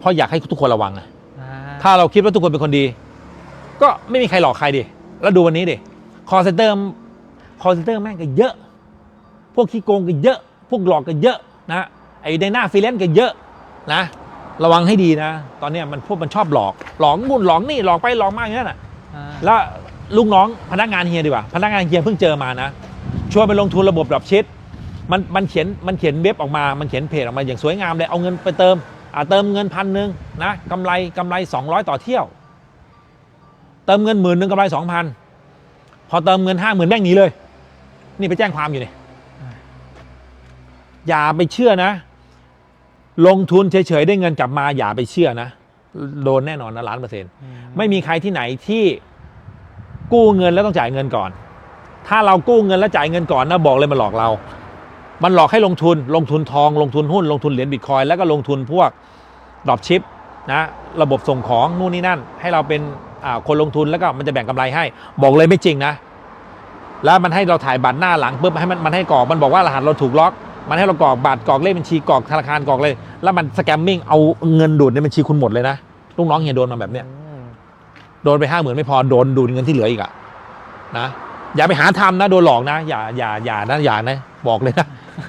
เพราะอยากให้ทุกคนระวังอะอ่าถ้าเราคิดว่าทุกคนเป็นคนดี ก็ไม่มีใครหลอกใครดิแล้วดูวันนี้ดิคอเซนเตอร์คอเซนเตอร์แม่งก็เยอะ พวกขี้โกงก็เยอะ พวกหลอกก็เยอะนะไอ้ในหน้าฟรีแลนซ์ก็เยอะนะ ระวังให้ดีนะ ตอนเนี้ยมันพวกมันชอบหลอกหลอกนู่นหลอกนี่หลอกไปหลอกมาอย่างนั้นน่ะอ่าแล้วลูกน้องพนักงานเฮียดีกว่า พนักงานเฮียเพิ่งเจอมานะชวนไปลงทุนระบบดรอปชิดมันมันเขียนมันเขียนเว็บออกมา มันเขียนเพจออกมาอย่างสวยงามเลยเอาเงินไปเติมอ่า เติมเงินพันหนึ่งนะกำไรกำไร 200 ต่อเที่ยว เติมเงินหมื่นหนึ่งกำไรสองพันพอเติมเงินห้าหมื่นแม่งหนีเลย นี่ไปแจ้งความอยู่เนี่ยอย่าไปเชื่อนะ ลงทุนเฉยๆได้เงินกลับมา อย่าไปเชื่อนะ โดนแน่นอนนะล้านเปอร์เซ็นต์อืไม่มีใครที่ไหนที่กู้เงินแล้วต้องจ่ายเงินก่อน ถ้าเรากู้เงินแล้วจ่ายเงินก่อนนะบอกเลยมันหลอกเรา มันหลอกให้ลงทุนลงทุนทอง ลงทุนหุ้น ลงทุนเหรียญบิตคอยแล้วก็ลงทุนพวกดรอปชิปนะระบบส่งของนู่นนี่นั่น ให้เราเป็นอ่าคนลงทุนแล้วก็มันจะแบ่งกำไรให้ บอกเลยไม่จริงนะ แล้วมันให้เราถ่ายบัตรหน้าหลังปุ๊บให้มันมันให้กรอกมันบอกว่ารหัสเราถูกล็อก มันให้เรากรอกบัตรกรอกเลขบัญชีกรอกธนาคารกรอกเลย แล้วมันสแกมมิ่งเอาเงินดูดในบัญชีคุณหมดเลยนะลูกน้องเฮียโดนมาแบบเนี้ยอืมโดนไปห้าหมื่นไม่พอโดนดูดเงินที่เหลืออีกอะนะ อย่าไปหาทำนะโดนหลอกนะ อย่าอย่าอย่านะอย่านะ บอกเลยนะ